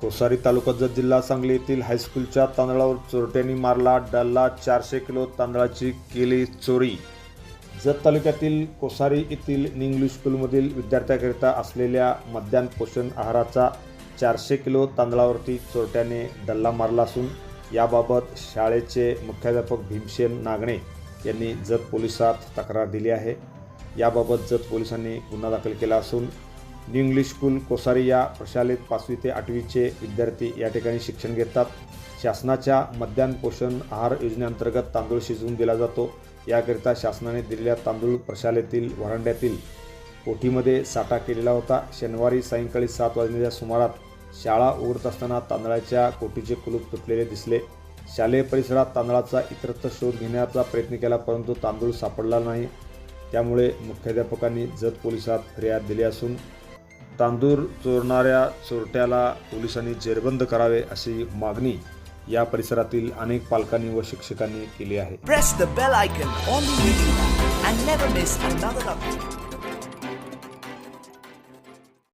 कोसारी तालुका जत जिल्हा सांगली येथील हायस्कूलच्या तांदळावर चोरट्यांनी मारला डल्ला चारशे किलो तांदळाची केली चोरी. जत तालुक्यातील कोसारी येथील इंग्लिश स्कूलमधील विद्यार्थ्याकरिता असलेल्या मध्यान्ह पोषण आहाराचा चारशे किलो तांदळावरती चोरट्याने डल्ला मारला असून याबाबत शाळेचे मुख्याध्यापक भीमसेन नागणे यांनी जत पोलिसात तक्रार दिली आहे. याबाबत जत पोलिसांनी गुन्हा दाखल केला असून न्यू इंग्लिश स्कूल कोसारी या प्रशालेत पाचवी ते आठवीचे विद्यार्थी या ठिकाणी शिक्षण घेतात. शासनाच्या मध्यान्ह पोषण आहार योजनेअंतर्गत तांदूळ शिजवून दिला जातो. याकरिता शासनाने दिलेल्या तांदूळ प्रशालेतील वरांड्यातील कोठीमध्ये साठा केलेला होता. शनिवारी सायंकाळी सात वाजण्याच्या सुमारात शाळा उघडत असताना तांदळाच्या कोठीचे कुलूप तुटलेले दिसले. शालेय परिसरात तांदळाचा इतरत्र शोध घेण्याचा प्रयत्न केला परंतु तांदूळ सापडला नाही. त्यामुळे मुख्याध्यापकांनी जत पोलिसात फिर्याद दिली असून तांदूळ चोरणाऱ्या चोरट्याला पोलिसांनी जेरबंद करावे अशी मागणी या परिसरातील अनेक पालकांनी व शिक्षकांनी केली आहे.